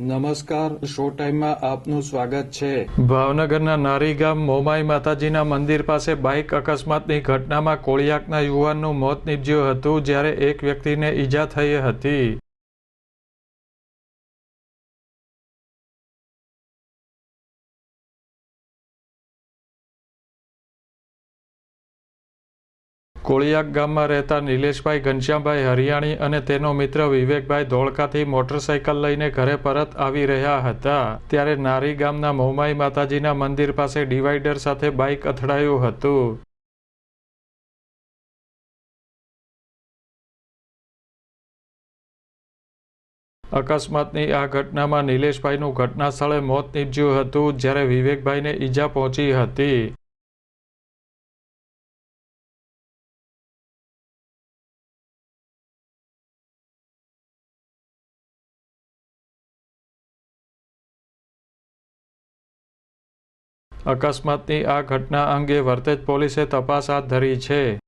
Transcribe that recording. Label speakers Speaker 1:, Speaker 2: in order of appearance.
Speaker 1: નમસ્કાર શો ટાઈમમાં આપનું સ્વાગત છે.
Speaker 2: ભાવનગરના નારી ગામ મોમાઈ માતાજીના મંદિર પાસે બાઇક અકસ્માતની ઘટનામાં કોળિયાકના યુવાનનું મોત નીપજ્યું હતું, જ્યારે એક વ્યક્તિને ઈજા થઈ હતી. કોળિયાક ગામમાં રહેતા નિલેશભાઈ ઘનશ્યામભાઈ હરિયાણી અને તેનો મિત્ર વિવેકભાઈ ધોળકાથી મોટરસાયકલ લઈને ઘરે પરત આવી રહ્યા હતા. ત્યારે નારી ગામના મોમાઈ માતાજીના મંદિર પાસે ડિવાઈડર સાથે બાઇક અથડાયું હતું. અકસ્માતની આ ઘટનામાં નિલેશભાઈનું ઘટના સ્થળે મોત નીપજ્યું હતું, જ્યારે વિવેકભાઈને ઈજા પહોંચી હતી. અકસ્માતની આ ઘટના અંગે વર્તેજ પોલીસે તપાસ હાથ ધરી છે.